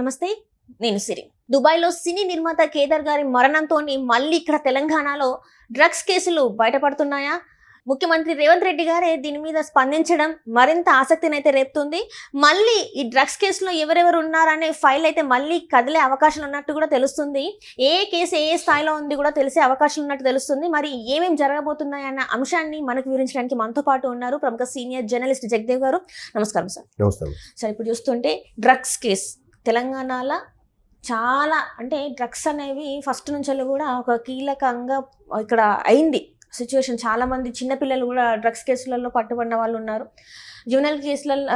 నమస్తే నేను సిరి. దుబాయ్లో సినీ నిర్మాత కేదార్ గారి మరణంతో మళ్ళీ ఇక్కడ తెలంగాణలో డ్రగ్స్ కేసులు బయటపడుతున్నాయా? ముఖ్యమంత్రి రేవంత్ రెడ్డి గారే దీని మీద స్పందించడం మరింత ఆసక్తిని అయితే రేపుతుంది. మళ్ళీ ఈ డ్రగ్స్ కేసులో ఎవరెవరు ఉన్నారనే ఫైల్ అయితే మళ్ళీ కదిలే అవకాశాలు ఉన్నట్టు కూడా తెలుస్తుంది. ఏ కేసు ఏ స్థాయిలో ఉంది కూడా తెలిసే అవకాశాలు ఉన్నట్టు తెలుస్తుంది. మరి ఏమేమి జరగబోతున్నాయి అన్న అంశాన్ని మనకు వివరించడానికి మనతో పాటు ఉన్నారు ప్రముఖ సీనియర్ జర్నలిస్ట్ జగదేవ్ గారు. నమస్కారం సార్. నమస్తే సార్ ఇప్పుడు చూస్తుంటే డ్రగ్స్ కేస్. తెలంగాణలో చాలా అంటే డ్రగ్స్ అనేవి ఫస్ట్ నుంచి కూడా ఒక కీలకంగా ఇక్కడ అయింది సిచ్యువేషన్. చాలామంది చిన్నపిల్లలు కూడా డ్రగ్స్ కేసులలో పట్టుబడిన వాళ్ళు ఉన్నారు. జ్యూనల్ కేసులలో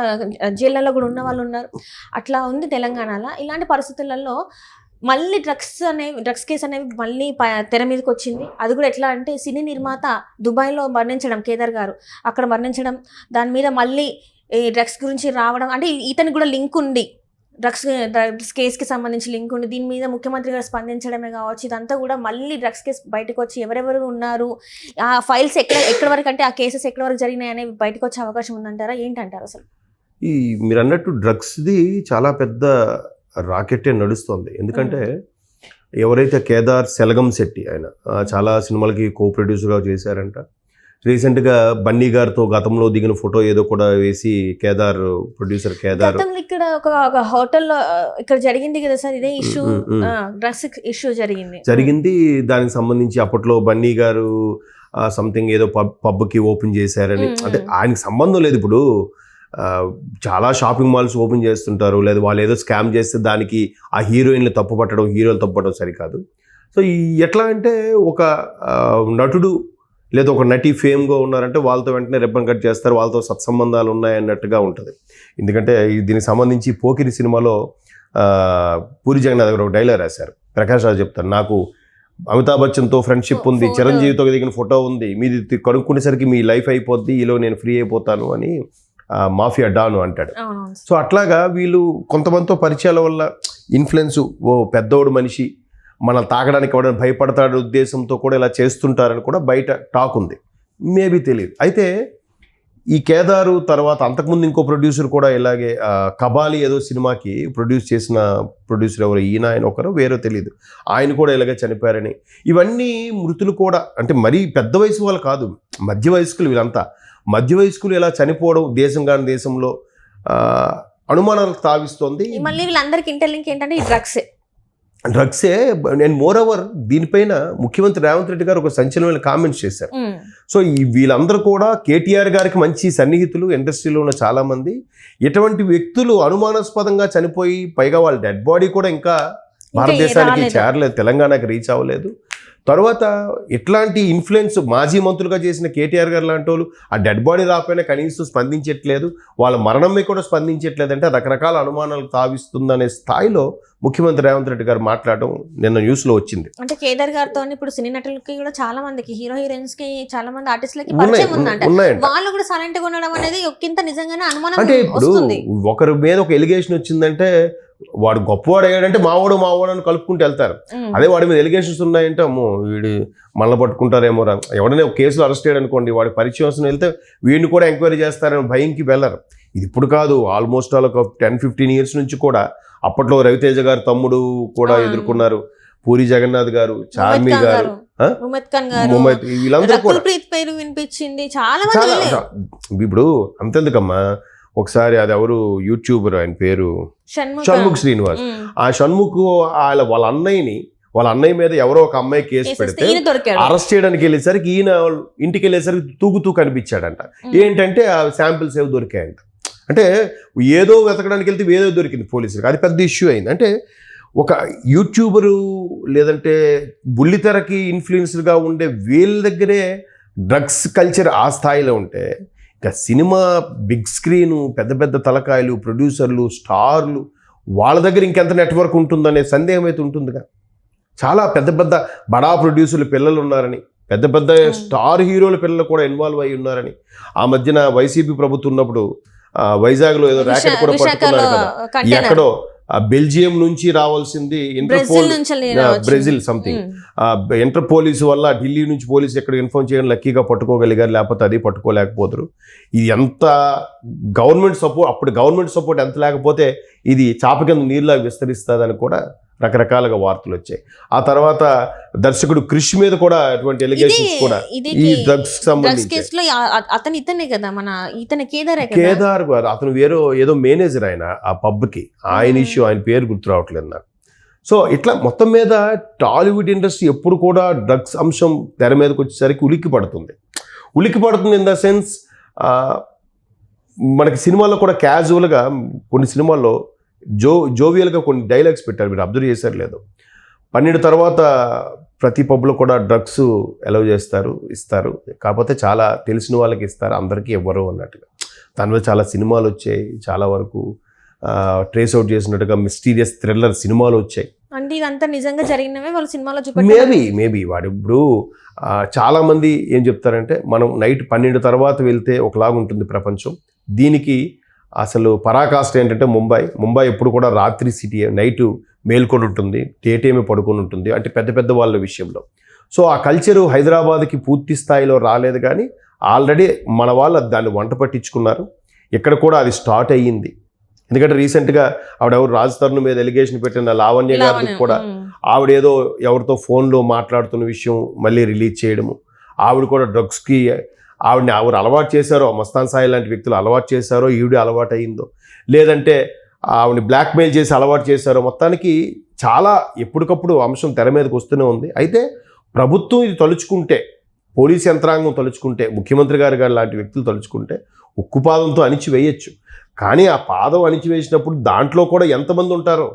జైళ్ళలో కూడా ఉన్న వాళ్ళు ఉన్నారు. అట్లా ఉంది తెలంగాణలో. ఇలాంటి పరిస్థితులలో మళ్ళీ డ్రగ్స్ అనేవి డ్రగ్స్ కేసు అనేవి మళ్ళీ ప- తెర మీదకి వచ్చింది. అది కూడా ఎట్లా అంటే సినీ నిర్మాత దుబాయ్లో మరణించడం కేదార్ గారు అక్కడ మరణించడం. దాని మీద మళ్ళీ ఈ డ్రగ్స్ గురించి రావడం అంటే ఇతనికి కూడా లింక్ ఉంది. డ్రగ్స్ డ్రగ్స్ కేసుకి సంబంధించి లింక్ ఉంది దీని మీద ముఖ్యమంత్రి గారు స్పందించడమే కావచ్చు. ఇదంతా కూడా మళ్ళీ డ్రగ్స్ కేసు బయటకు వచ్చి ఎవరెవరు ఉన్నారు? ఆ ఫైల్స్ ఎక్కడ ఎక్కడ వరకు అంటే ఆ కేసెస్ ఎక్కడ వరకు జరిగినాయి అనేవి బయటకు వచ్చే అవకాశం ఉందంటారా? ఏంటంటారు అసలు? ఈ మీరు అన్నట్టు డ్రగ్స్ది చాలా పెద్ద రాకెట్టే నడుస్తుంది. ఎందుకంటే ఎవరైతే కేదార్ సెలగం శెట్టి ఆయన చాలా సినిమాలకి కో ప్రొడ్యూసర్గా చేశారంట రీసెంట్గా బన్నీ గారితో గతంలో దిగిన ఫోటో ఏదో కూడా వేసి కేదార్ ప్రొడ్యూసర్ కేదార్ ఇక్కడ ఒక హోటల్లో ఇక్కడ జరిగింది కదా సార్ ఇదే ఇష్యూ. డ్రగ్స్ ఇష్యూ జరిగింది. జరిగింది. దానికి సంబంధించి అప్పట్లో బన్నీ గారు సంథింగ్ ఏదో పబ్ పబ్కి ఓపెన్ చేశారని. అంటే ఆయనకి సంబంధం లేదు ఇప్పుడు. చాలా షాపింగ్ మాల్స్ ఓపెన్ చేస్తుంటారు. లేదా వాళ్ళు ఏదో స్కామ్ చేస్తే దానికి ఆ హీరోయిన్లు తప్పు పట్టడం హీరోలు తప్పు పట్టడం సరికాదు. సో ఎట్లా అంటే ఒక నటుడు లేదా ఒక నటి ఫేమ్గా ఉన్నారంటే వాళ్ళతో వెంటనే రిబ్బన్ కట్ చేస్తారు వాళ్ళతో సత్సంబంధాలు ఉన్నాయన్నట్టుగా ఉంటుంది. ఎందుకంటే దీనికి సంబంధించి పోకిరి సినిమాలో పూరి జగన్నాథ్ గారు ఒక డైలాగ్ రాశారు. ప్రకాష్ రావు చెప్తారు నాకు అమితాబ్ బచ్చన్తో ఫ్రెండ్షిప్ ఉంది. చిరంజీవితో దిగిన ఫోటో ఉంది మీది కనుక్కునేసరికి మీ లైఫ్ అయిపోద్ది ఈలో నేను ఫ్రీ అయిపోతాను అని మాఫియా డాను అంటాడు. సో అట్లాగా వీళ్ళు కొంతమందితో పరిచయాల వల్ల ఇన్ఫ్లుయెన్స్ ఓ పెద్దోడు మనిషి మనల్ని తాగడానికి ఎవడని భయపడతాడు ఉద్దేశంతో కూడా ఇలా చేస్తుంటారని కూడా బయట టాక్ ఉంది. మేబీ తెలియదు. అయితే ఈ కేదారు తర్వాత అంతకుముందు ఇంకో ప్రొడ్యూసర్ కూడా ఇలాగే కబాలి ఏదో సినిమాకి ప్రొడ్యూస్ చేసిన ప్రొడ్యూసర్ ఎవరు? ఈయన ఆయన ఒకరు వేరో తెలియదు ఆయన కూడా ఇలాగే చనిపోయారని. ఇవన్నీ మృతులు కూడా అంటే మరీ పెద్ద వయసు వాళ్ళు కాదు మధ్య వయస్కులు వీళ్ళంతా. మధ్య వయస్కులు ఇలా చనిపోవడం దేశం కాని దేశంలో అనుమానాలకు తావిస్తోంది. మళ్ళీ వీళ్ళందరికి ఇంటర్లింక్ ఏంటంటే ఈ డ్రగ్స్ డ్రగ్సే నేను మోర్ ఓవర్ దీనిపైన ముఖ్యమంత్రి రేవంత్ రెడ్డి గారు ఒక సంచలనమైన కామెంట్స్ చేశారు. సో ఈ వీళ్ళందరూ కూడా కేటీఆర్ గారికి మంచి సన్నిహితులు ఇండస్ట్రీలో ఉన్న చాలా మంది ఇటువంటి వ్యక్తులు అనుమానాస్పదంగా చనిపోయి పైగా వాళ్ళ డెడ్ బాడీ కూడా ఇంకా భారతదేశానికి రాలేదు. చేరలేదు తెలంగాణకి రీచ్ అవ్వలేదు. తర్వాత ఇట్లాంటి ఇన్ఫ్లుయెన్స్ మాజీ మంత్రులుగా చేసిన కేటీఆర్ గారు లాంటి వాళ్ళు ఆ డెడ్ బాడీ రాకపోయినా కనీసం స్పందించట్లేదు వాళ్ళ మరణమే కూడా స్పందించట్లేదు అంటే రకరకాల అనుమానాలు తావిస్తుందనే స్థాయిలో ముఖ్యమంత్రి రేవంత్ రెడ్డి గారు మాట్లాడడం నిన్న న్యూస్లో వచ్చింది. అంటే కేదార్ గారితో ఇప్పుడు సినీ నటులకి కూడా చాలా మందికి హీరో హీరోయిన్స్కి చాలా మంది ఆర్టిస్టులకి వాళ్ళు కూడా సైలెంట్గా ఉండడం అనేది ఒకంత నిజంగానే అనుమానం అంటే ఇప్పుడు ఒకరి మీద ఒక ఎలిగేషన్ వచ్చిందంటే వాడు గొప్పవాడు అయ్యాడంటే మావాడు మావాడు అని కలుపుకుంటూ వెళ్తారు. అదే వాడి మీద ఎలిగేషన్స్ ఉన్నాయంటే అమ్మో వీడి మనల్ని పట్టుకుంటారేమో రా. ఎవడైనా ఒక కేసులో అరెస్ట్ చేయడం అనుకోండి వాడి పరిచయం వెళ్తే వీడిని కూడా ఎంక్వైరీ చేస్తారని భయంకి వెళ్ళరు. ఇది ఇప్పుడు కాదు ఆల్మోస్ట్ ఆల్ ఒక టెన్ ఫిఫ్టీన్ ఇయర్స్ నుంచి కూడా అప్పట్లో రవితేజ గారు తమ్ముడు కూడా. ఎదుర్కొన్నారు. పూరి జగన్నాథ్ గారు చార్మి గారు వీళ్ళందరూ కూడా. ఇప్పుడు అంతెందుకమ్మా? ఒకసారి అది ఎవరు? యూట్యూబర్ ఆయన పేరు? షణ్ముఖ. శ్రీనివాస్. ఆ షణ్ముఖ్ వాళ్ళ వాళ్ళ అన్నయ్యని వాళ్ళ అన్నయ్య మీద ఎవరో ఒక అమ్మాయి కేసు పెడితే అరెస్ట్ చేయడానికి వెళ్ళేసరికి ఈయన ఇంటికి వెళ్ళేసరికి తూగుతూ కనిపించాడంట. ఏంటంటే ఆ శాంపిల్స్ ఏవో దొరికాయంట. అంటే ఏదో వెతకడానికి వెళ్తే ఏదో దొరికింది పోలీసులకు. అది పెద్ద ఇష్యూ అయింది. అంటే ఒక యూట్యూబరు లేదంటే బుల్లితెరకి ఇన్ఫ్లుయెన్సర్గా ఉండే వీళ్ళ దగ్గరే డ్రగ్స్ కల్చర్ ఆ స్థాయిలో ఉంటే సినిమా బిగ్ స్క్రీను పెద్ద పెద్ద తలకాయలు ప్రొడ్యూసర్లు స్టార్లు వాళ్ళ దగ్గర ఇంకెంత నెట్వర్క్ ఉంటుందనే సందేహం అయితే ఉంటుందిగా. చాలా పెద్ద పెద్ద బడా ప్రొడ్యూసర్లు పిల్లలు ఉన్నారని పెద్ద పెద్ద. స్టార్ హీరోల పిల్లలు కూడా ఇన్వాల్వ్ అయి ఉన్నారని ఆ మధ్యన వైసీపీ ప్రభుత్వం ఉన్నప్పుడు వైజాగ్లో ఏదో ర్యాకెట్ కూడా పట్టుకున్నారు కదా. ఎక్కడో బెల్జియం నుంచి రావాల్సింది Interpol Brazil something inter police వల్ల ఢిల్లీ నుంచి పోలీసు ఎక్కడ ఇన్ఫార్మ్ చేయడం లక్కీగా పట్టుకోగలిగారు లేకపోతే అది పట్టుకోలేకపోతారు. ఇది ఎంత గవర్నమెంట్ సపోర్ట్ అప్పుడు గవర్నమెంట్ సపోర్ట్ ఎంత లేకపోతే ఇది చాప కింద నీరులా విస్తరిస్తుందని కూడా రకరకాలుగా వార్తలు వచ్చాయి. ఆ తర్వాత దర్శకుడు క్రిష్ మీద కూడా అటువంటి ఎలిగేషన్స్ కూడా ఈ డ్రగ్స్ సంబంధించి. అతను ఇతనే కదా మన ఇతను కేదారే కదా? కేదార్ గారు అతను వేరే ఏదో మేనేజర్ ఆయన ఆ పబ్కి. ఆయన ఇష్యూ ఆయన పేరు గుర్తు రావట్లేదు నాకు. సో ఇట్లా మొత్తం మీద టాలీవుడ్ ఇండస్ట్రీ ఎప్పుడు కూడా డ్రగ్స్ అంశం తెర మీదకి వచ్చేసరికి ఉలిక్కి పడుతుంది. ఉలిక్కి పడుతుంది ఇన్ ద సెన్స్ మనకి సినిమాల్లో కూడా క్యాజువల్గా కొన్ని సినిమాల్లో జో జోవియల్గా కొన్ని డైలాగ్స్ పెట్టారు. మీరు అబ్జర్వ్ చేశారు లేదు. పన్నెండు తర్వాత ప్రతి పబ్లో కూడా డ్రగ్స్ అలౌ చేస్తారు ఇస్తారు. కాకపోతే చాలా తెలిసిన వాళ్ళకి ఇస్తారు. అందరికీ ఇవ్వరు అన్నట్టుగా. దాని మీద చాలా సినిమాలు వచ్చాయి. చాలా వరకు ట్రేస్ అవుట్ చేసినట్టుగా మిస్టీరియస్ థ్రిల్లర్ సినిమాలు వచ్చాయి. అంటే ఇదంతా నిజంగా జరిగినవే వాళ్ళు సినిమాలో చూపెట్టారు? Maybe maybe. వాడు ఇప్పుడు ఆ, చాలా మంది ఏం చెప్తారంటే మనం నైట్ పన్నెండు తర్వాత వెళ్తే ఒకలాగా ఉంటుంది ప్రపంచం. దీనికి అసలు పరాకాష్ట ఏంటంటే ముంబై ముంబై ఎప్పుడు కూడా రాత్రి సిటీ నైట్ మేల్కొని ఉంటుంది డే టైమే పడుకొని ఉంటుంది అంటే పెద్ద పెద్ద వాళ్ళ విషయంలో. సో ఆ కల్చరు హైదరాబాద్కి పూర్తి స్థాయిలో రాలేదు కానీ ఆల్రెడీ మన వాళ్ళు దాన్ని వంట పట్టించుకున్నారు. ఇక్కడ కూడా అది స్టార్ట్ అయ్యింది. ఎందుకంటే రీసెంట్గా ఆవిడ ఎవరు మీద ఎలిగేషన్ పెట్టిన లావణ్య గారికి కూడా. ఆవిడ ఏదో ఎవరితో ఫోన్లో మాట్లాడుతున్న విషయం మళ్ళీ రిలీజ్ చేయడము. ఆవిడ కూడా డ్రగ్స్కి ఆవిడని ఎవరు అలవాటు చేశారో మస్తాన్ సాయి లాంటి వ్యక్తులు అలవాటు చేశారో ఈవిడ అలవాటు అయిందో లేదంటే ఆవిడని బ్లాక్మెయిల్ చేసి అలవాటు చేశారో మొత్తానికి చాలా ఎప్పటికప్పుడు అంశం తెర మీదకి వస్తూనే ఉంది. అయితే ప్రభుత్వం ఇది తలుచుకుంటే పోలీస్ యంత్రాంగం తలుచుకుంటే ముఖ్యమంత్రి గారు గారు లాంటి వ్యక్తులు తలుచుకుంటే ఉక్కుపాదంతో అణిచివేయచ్చు కానీ ఆ పాదం అణిచివేసినప్పుడు దాంట్లో కూడా ఎంతమంది ఉంటారో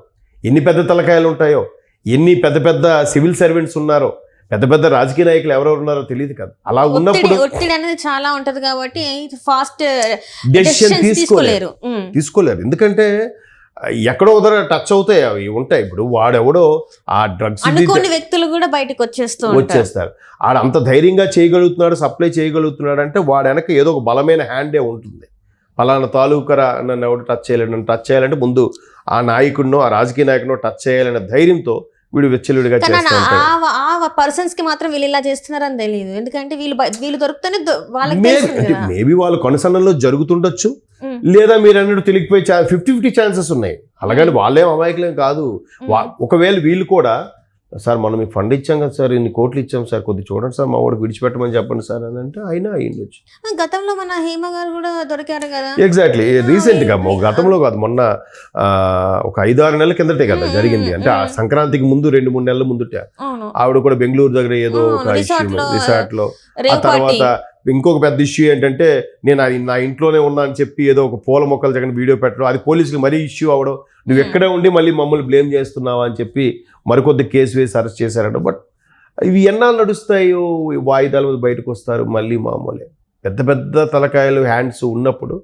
ఎన్ని పెద్ద తలకాయలు ఉంటాయో ఎన్ని పెద్ద పెద్ద సివిల్ సర్వెంట్స్ ఉన్నారో పెద్ద పెద్ద రాజకీయ నాయకులు ఎవరెవరు ఉన్నారో తెలియదు కదా. అలా ఉన్నప్పుడు ఒత్తిడి అనేది చాలా ఉంటది కాబట్టి ఫాస్ట్ డెసిషన్ తీసుకోలేరు. తీసుకోలేరు. ఎందుకంటే ఎక్కడో ఉదర టచ్ అవుతాయి అవి ఉంటాయి. ఇప్పుడు వాడెవడో ఆ డ్రగ్స్ అనుకోని వ్యక్తులు కూడా బయటకు వచ్చేస్తూ వచ్చేస్తారు. ఆడ అంత ధైర్యంగా చేయగలుగుతున్నాడు సప్లై చేయగలుగుతున్నాడు అంటే వాడు వెనక ఏదో ఒక బలమైన హ్యాండే ఉంటుంది. పలానా తాలూకరా నన్ను ఎవడు టచ్ చేయలేడు నన్ను టచ్ చేయాలంటే ముందు ఆ నాయకుడినో ఆ రాజకీయ నాయకుడినో టచ్ చేయాలనే ధైర్యంతో వీడు విచ్చలుడిగా ఆ- పర్సన్స్కి మాత్రం వీళ్ళు ఇలా చేస్తున్నారని తెలియదు ఎందుకంటే వీళ్ళు వీళ్ళు దొరుకుతూనే వాళ్ళకి మేబీ వాళ్ళు కొనసన్నంలో జరుగుతుండొచ్చు. లేదా మీరు అన్నట్టు తెలియకపోయి ఫిఫ్టీ ఫిఫ్టీ ఛాన్సెస్ ఉన్నాయి. అలాగని వాళ్ళేం అమాయకులేం కాదు. ఒకవేళ వీళ్ళు కూడా సార్ మనం మీకు ఫండ్ ఇచ్చాం కదా సార్ ఇన్ని కోట్లు ఇచ్చాం సార్ కొద్ది చూడండి సార్ మా వాడికి విడిచిపెట్టమని చెప్పండి సార్ అని అంటే అయినా అయ్యిండొచ్చు. ఉమ్. గతంలో మన హేమ గారు కూడా దొరికారు కదా. ఎగ్జాక్ట్లీ రీసెంట్గా గతంలో కాదు మొన్న ఒక ఐదు ఆరు నెలల కిందటే కదా జరిగింది. అంటే ఆ. సంక్రాంతికి ముందు రెండు మూడు నెలల ముందుట ఆవిడ కూడా బెంగళూరు దగ్గర ఏదో ఒక అవును, ఇష్యూ resort లో, రిసార్ట్లో. ఆ తర్వాత ఇంకొక పెద్ద ఇష్యూ ఏంటంటే నేను అది నా ఇంట్లోనే ఉన్నా అని చెప్పి ఏదో ఒక పూల మొక్కల దగ్గర వీడియో పెట్టడం అది పోలీసులు మరీ ఇష్యూ అవ్వడం నువ్వు Hmm. ఎక్కడే ఉండి మళ్ళీ మమ్మల్ని బ్లేమ్ చేస్తున్నావా అని చెప్పి మరికొద్ది కేసు వేసి అరెస్ట్ చేశారట. బట్ ఇవి ఎన్నాళ్ళు నడుస్తాయో వాయిదాల మీద బయటకు వస్తారు మళ్ళీ మామూలే. పెద్ద పెద్ద తలకాయలు హ్యాండ్స్ ఉన్నప్పుడు.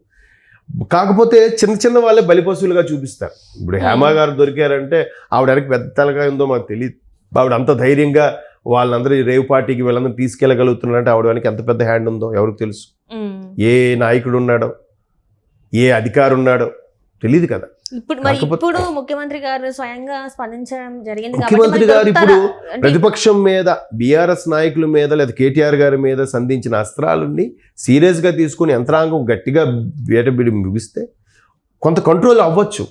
కాకపోతే చిన్న చిన్న వాళ్ళే బలిపశువులుగా చూపిస్తారు. ఇప్పుడు హేమ గారు దొరికారంటే ఆవిడ వెనక పెద్ద తలకాయ ఉందో మాకు తెలియదు ఆవిడ అంత ధైర్యంగా వాళ్ళందరూ రేవ్ పార్టీకి వీళ్ళందరూ తీసుకెళ్ళగలుగుతున్నారంటే ఆవిడ వెనక ఎంత పెద్ద హ్యాండ్ ఉందో ఎవరికి తెలుసు. ఏ నాయకుడు ఉన్నాడో ఏ అధికారి ఉన్నాడో తెలియదు కదా ఇప్పుడు మరి ఇప్పుడు ముఖ్యమంత్రి గారు స్వయంగా స్పందించడం జరిగింది ముఖ్యమంత్రి గారు ఇప్పుడు ప్రతిపక్షం మీద బీఆర్ఎస్ నాయకుల మీద లేదా కేటీఆర్ గారి మీద సంధించిన అస్త్రాలని సీరియస్గా తీసుకుని యంత్రాంగం గట్టిగా వేటబిడి ముగిస్తే కొంత కంట్రోల్ అవ్వచ్చు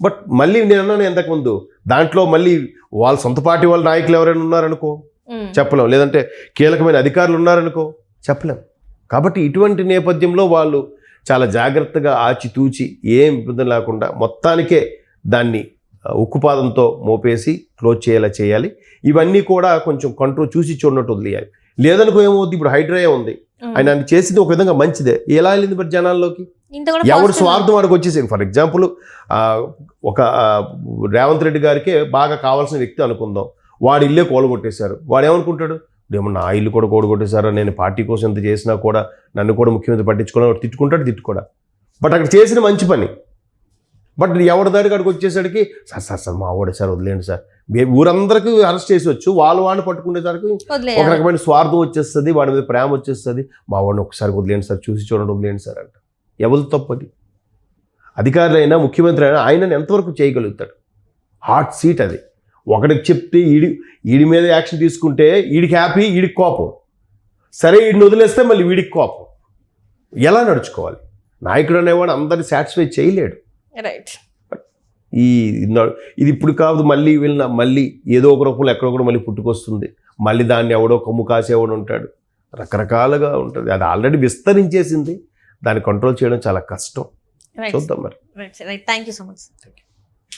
బట్ మళ్ళీ నేను అన్నాను ఇంతకుముందు దాంట్లో మళ్ళీ వాళ్ళ సొంత పార్టీ వాళ్ళ నాయకులు ఎవరైనా ఉన్నారనుకో. చెప్పలేం. లేదంటే కీలకమైన అధికారులు ఉన్నారనుకో చెప్పలేం. కాబట్టి ఇటువంటి నేపథ్యంలో వాళ్ళు చాలా జాగ్రత్తగా ఆచితూచి ఏం ఇబ్బంది లేకుండా మొత్తానికే దాన్ని ఉక్కుపాదంతో మోపేసి క్లోజ్ చేయాలా చేయాలి. ఇవన్నీ కూడా కొంచెం కంట్రోల్ చూసి చూడనట్టు వదిలేయాలి. లేదనుకో ఏమవుద్ది? ఇప్పుడు హైడ్రాయే ఉంది. ఆయన చేసింది ఒక విధంగా మంచిదే. ఎలా వెళ్ళింది మరి జనాల్లోకి? ఎవరు. స్వార్థం వాడికి వచ్చేసింది? ఫర్ ఎగ్జాంపుల్ ఒక రేవంత్ రెడ్డి గారికే బాగా కావాల్సిన వ్యక్తి అనుకుందాం. వాడి ఇల్లే కూలగొట్టేశారు. వాడు ఏమనుకుంటాడు ఏమో నా ఇల్లు కూడా కూడగొట్టేశారా? నేను పార్టీ కోసం ఎంత చేసినా కూడా నన్ను కూడా ముఖ్యమంత్రి పట్టించుకోవడం వాడు తిట్టుకుంటాడు తిట్టుకోడా? బట్ అక్కడ చేసిన మంచి పని. బట్ ఎవరి దాడి కాడికి వచ్చేసరికి సార్ సార్ సార్ మా వాడు సార్ వదిలేండి సార్. ఊరందరికీ అరెస్ట్ చేసి వచ్చు. వాళ్ళు వాడిని పట్టుకునేసరికి ఒక. రకమైన స్వార్థం వచ్చేస్తుంది వాడి మీద ప్రేమ వచ్చేస్తుంది. మా వాడిని ఒకసారి వదిలేండి సార్ చూసి చూడండి వదిలేండి సార్ అంట. ఎవరు తప్పది అధికారులైనా ముఖ్యమంత్రి అయినా ఆయనను ఎంతవరకు చేయగలుగుతాడు? హాట్ సీట్ అది. ఒకడికి చెప్తే ఈడి ఈడి మీద యాక్షన్ తీసుకుంటే ఈడికి హ్యాపీ ఈడికి కోపం. సరే ఈడిని వదిలేస్తే మళ్ళీ వీడికి కోపం. ఎలా నడుచుకోవాలి? నాయకుడు అనేవాడు అందరిని సాటిస్ఫై చేయలేడు. రైట్ ఈ ఇది ఇప్పుడు కాదు మళ్ళీ వెళ్ళిన మళ్ళీ ఏదో ఒక రూపంలో ఎక్కడో కూడా మళ్ళీ పుట్టుకొస్తుంది. మళ్ళీ దాన్ని ఎవడో కొమ్ము కాసేవాడు ఉంటాడు. రకరకాలుగా ఉంటుంది. అది ఆల్రెడీ విస్తరించేసింది. దాన్ని కంట్రోల్ చేయడం చాలా కష్టం. చూద్దాం మరి. Thank you so much